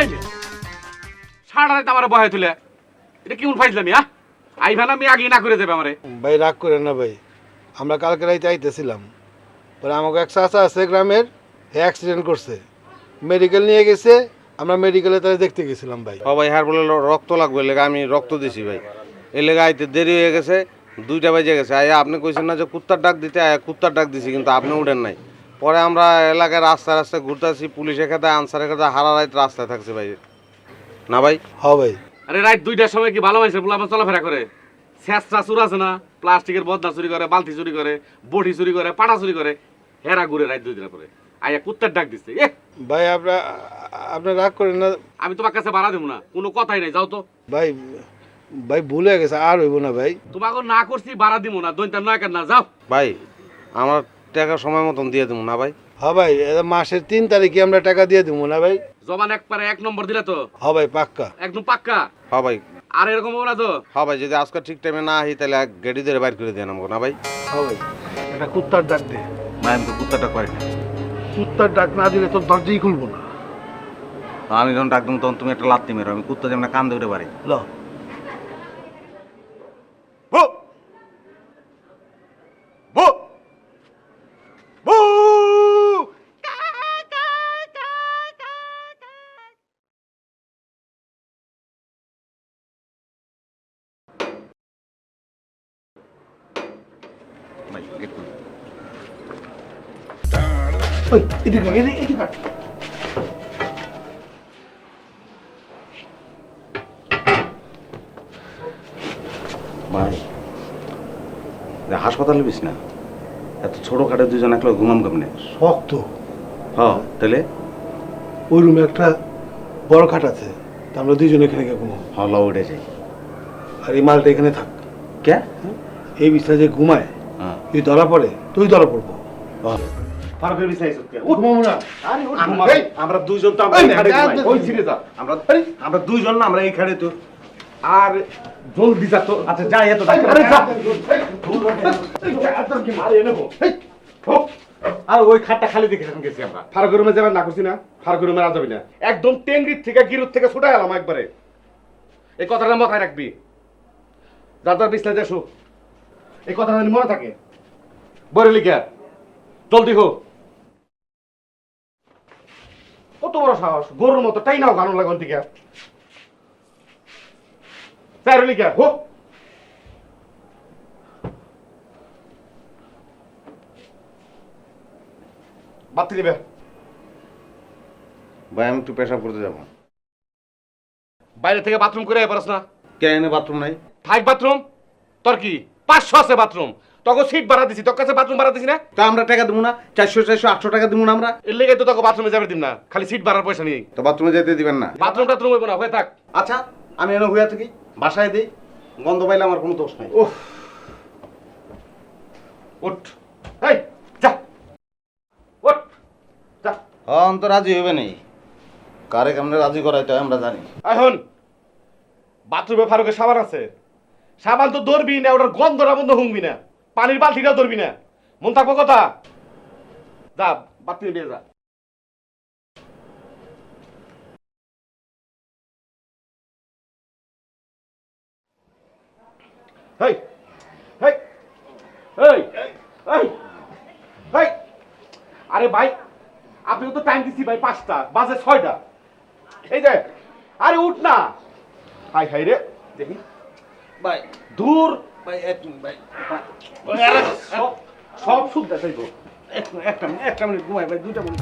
এই যে সারা রাত আমার বহে তুলে এটা কেমন ফাইছিলাম হ্যাঁ আইভা না আমি আগে না করে দেবে আমারে? ভাই রাগ করেন না ভাই। আমরা কালকে রাইতে আইতেছিলাম। পরে আমাকে এক চাচা আছে গ্রামের হে অ্যাক্সিডেন্ট করছে। মেডিকেল নিয়ে গেছে আমরা মেডিকেলে দেখতে গেছিলাম ভাই। হ ভাই হ্যার বলে রক্ত লাগবে লেগে আমি রক্ত দিছি ভাই। এর লেগে আইতে দেরি হয়ে গেছে দুইটা বাজে গেছে। আয়া আপনি কইছেন না যে কুত্তার ডাক দিতে আয়া কুত্তার ডাক দিছি কিন্তু আপনি উঠেন নাই। পরে আমরা এলাকায় রাস্তায় রাস্তায় ঘুরতেছি পুলিশের খাতে আনসারের খাতে হারা রাত রাস্তায় থাকছে ভাই। না ভাই? হ ভাই। আরে রাত দুইটার সময় কি ভালো মানুষের বলে আমার চলাফেরা করে। শেষরা চুর আছে না? প্লাস্টিকের বদনা চুরি করে বালতি চুরি করে বটি চুরি করে পাটা চুরি করে হেরা ঘুরে রাত দুই দিনের পরে। আইয়া কুত্তার ডাক দিচ্ছে এ ভাই আপনার আপনি রাগ করেন না। আমি তোমার কাছে ভাড়া দেবো না। কোনো কথাই নাই যাও তো। ভাই ভাই ভুলে গেছে আর হইব না ভাই। তোমাকে না করছি ভাড়া দিব না। দৈনটা নয় কেন না যাও। ভাই আমার টাকা সময় মতন দিয়ে দেবো না ভাই। হ ভাই মাসের তিন তারিখে আমরা টাকা দিয়ে দেবো না ভাই। জমান একবারে এক নম্বর দিলে তো? হ ভাই পাক্কা। একদম পাক্কা? হ ভাই। আর এরকম হবে না তো? হ ভাই যদি আজকে ঠিক টাইমে না আহি তাহলে এক গাড়ি ধরে বাইর করে দিয়ে নামবো না ভাই। হ ভাই এটা কুত্তার ডাক দে। ভাই আমি তো কুত্তাটা করি না। কুত্তার ডাক না দিলে তোর দরজাই খুলবো না। আমি যখন ডাক দেবো তখন তুমি একটা লাত্তি মেরো আমি কুত্তা যেমন কান ধরে পারি। ল। গেট খুলো। ওই এদিকে এদিকে এদিকে ভাই হাসপাতালে বিস না। এত ছোট খাটে দুজন একলা ঘুমাম কেমনে? শক্ত। হ তাহলে? ওই রুমে একটা বড় খাট আছে তা আমরা দুইজন এখানে গিয়ে ঘুমাবো। হ ল উঠে যাই। আর এই মালটা এখানে থাক। কে? এই বিছনা যে ঘুমায় তুই ধরা পড়ে তুই ধরা পড়ব। ফারুকের বিছাই সুতকে ঘুমাবো না আমরা দুইজন তো আমরা ওই ছিড়ে যা। আমরা আমরা দুইজন না আমরা এই খাটে তো। আর জলদি যা তো আচ্ছা যাই এত আরে যা। আর ওই খাটটা খালি দেখে এখন গেছি আমরা। ফারুকের রুমে যাবেন না করছি না? ফারুকের রুমে আর যাবি না। একদম টেঙ্গির থেকে গিরুর থেকে ছুটে গেলাম একবারে। এই কথাটা মাথায় রাখবি। দাদার বিছনা দেখো এই কথাটা মনে থাকে বরে লিখে জলদি হো। কত বড় সাহস। গরুর মতো তাই নাও গানো লাগান থেকে স্যার লিখে হো। বাতি দিবে। ভাই আমি একটু পেশাব করতে যাব। বাইরে থেকে বাথরুম করে পারস না। কে এনে বাথরুম নাই? থাক বাথরুম। তোর কি? পাঁচশো আছে বাথরুম। তোকে সিট ভাড়া দিছি তোর কাছে বাথরুম ভাড়া দিছি না? তা আমরা টাকা দেবো না চারশো চারশো আটশো টাকা দেবো না আমরা। এর লেগে তো তোকে বাথরুমে যাবে দিম না খালি সিট ভাড়ার পয়সা নিয়ে তো বাথরুমে যেতে দিবেন না। বাথরুম টাথরুম হইব না হয়ে থাক। আচ্ছা আমি এনে হইয়া থাকি বাসায় দিই গন্ধ পাইলে আমার কোনো দোষ নাই। ওহ উঠ। এই যা। উঠ। যা। হন তো রাজি হইবে নেই। কারে কেমনে রাজি করাইতে হয় আমরা জানি। এখন বাথরুমে ফারুকের সাবান আছে। সাবান তো ধরবি না ওটার গন্ধটা বন্ধ হুংবি না। পানির বালতিটা ধরবি না। মন থাকব কথা? যা বাথরুমে দিয়ে যা। হেই হেই হেই হেই আরে ভাই, আপনি তো টাইম দিচ্ছি ভাই পাঁচটা, বাজে ছয়টা। এই যে, আরে উঠ না। হাই হাই রে, দেখি। ভাই দূর। ভাই এক মিনিট ভাই সব সব চাইব একটা মিনিট একটা মিনিট ঘুমাই ভাই দুটা মিনিট